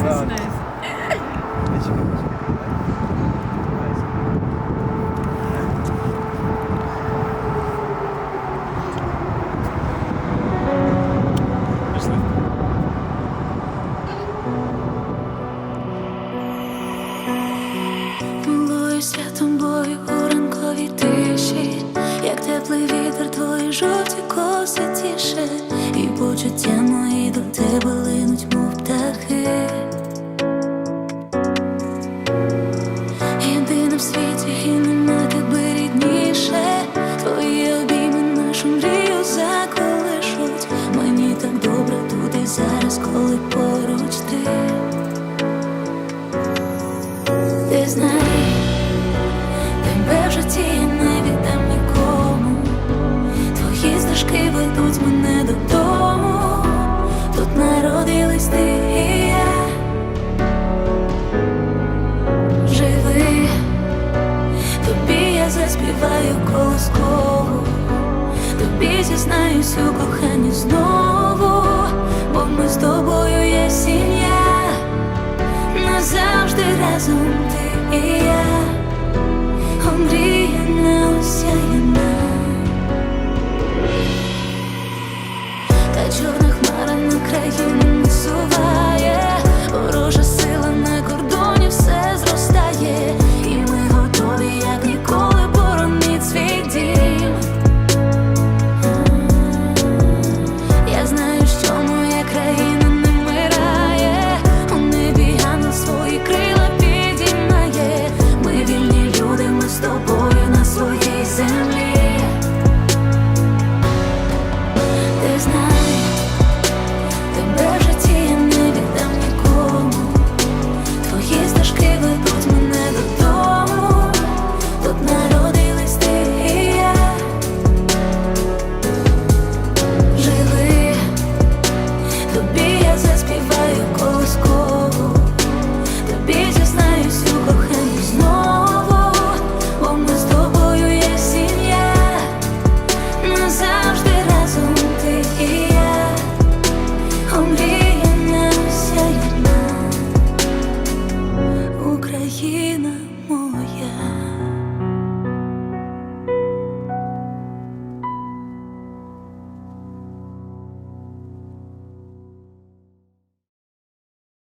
знаю. Святом бою у ранковій тиші, як теплий вітер твій зараз, коли поруч ти. Ти знай, тебе в житті я не віддам нікому, твої стежки ведуть мене додому, тут народились ти і тобі я заспіваю колоскову, тобі зізнаюсь у коханні знову. разом ти і я, омрія не осяяна, та чорна хмара на країну.